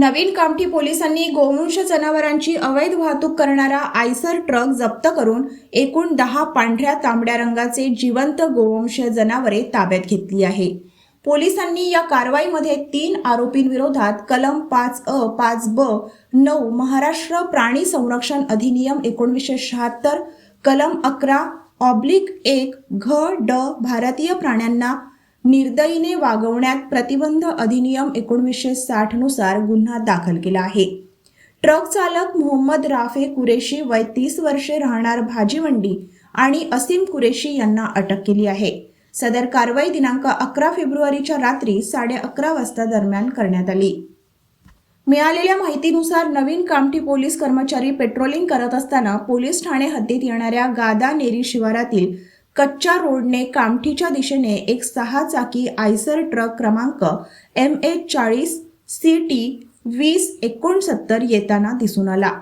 नवीन कामठी पोलिसांनी गोवंश जनावरांची अवैध वाहतूक करणारा आयसर ट्रक जप्त करून एकूण दहा पांढऱ्या तांबड्या रंगाचे जिवंत गोवंश जनावरे ताब्यात घेतली आहे. पोलिसांनी या कारवाईमध्ये तीन आरोपींविरोधात कलम पाच अ पाच ब नऊ महाराष्ट्र प्राणी संरक्षण अधिनियम एकोणीसशे शहात्तर कलम अकरा ऑब्लिक एक घ ड भारतीय प्राण्यांना निर्दयीने वागवण्यात प्रतिबंध अधिनियम एकोणीसशे साठनुसार गुन्हा दाखल केला आहे. ट्रक चालक मोहम्मद राफे कुरेशी वय तीस वर्षे राहणार भाजीवंडी आणि असीम कुरेशी यांना अटक केली आहे. सदर कारवाई दिनांक अकरा फेब्रुवारीच्या रात्री साडे अकरा वाजता दरम्यान करण्यात आली. मिळालेल्या माहितीनुसार नवीन कामठी पोलीस कर्मचारी पेट्रोलिंग करत असताना पोलीस ठाणे हद्दीत येणाऱ्या गादा नेरी शिवारातील कच्च्या रोडने कामठीच्या दिशेने एक सहा चाकी आयसर ट्रक क्रमांक एम एच चाळीस सी टी वीस एकोणसत्तर येताना दिसून आला.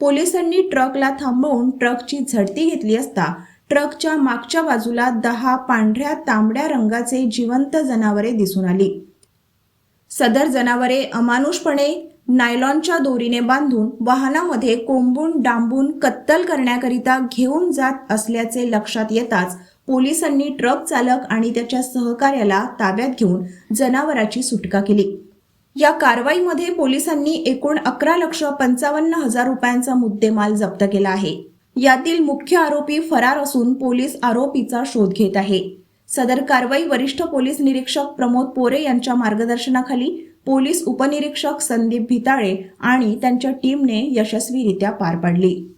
पोलिसांनी ट्रकला थांबवून ट्रकची झडती घेतली असता ट्रकच्या मागच्या बाजूला दहा पांढऱ्या तांबड्या रंगाचे जिवंत जनावरे दिसून आली. सदर जनावरे अमानुषपणे नायलॉनच्या दोरीने बांधून वाहनामध्ये कोंबून डांबून कत्तल करण्याकरिता घेऊन जात असल्याचे लक्षात येताच पोलिसांनी ट्रक चालक आणि त्याच्या सहकार्याला ताब्यात घेऊन जनावराची सुटका केली. या कारवाईमध्ये पोलिसांनी एकूण अकरा लक्ष पंचावन्न हजार रुपयांचा मुद्देमाल जप्त केला आहे. यातील मुख्य आरोपी फरार असून पोलीस आरोपीचा शोध घेत आहे. सदर कारवाई वरिष्ठ पोलीस निरीक्षक प्रमोद पोरे यांच्या मार्गदर्शनाखाली पोलीस उपनिरीक्षक संदीप भिताळे आणि त्यांच्या टीमने यशस्वीरित्या पार पाडली.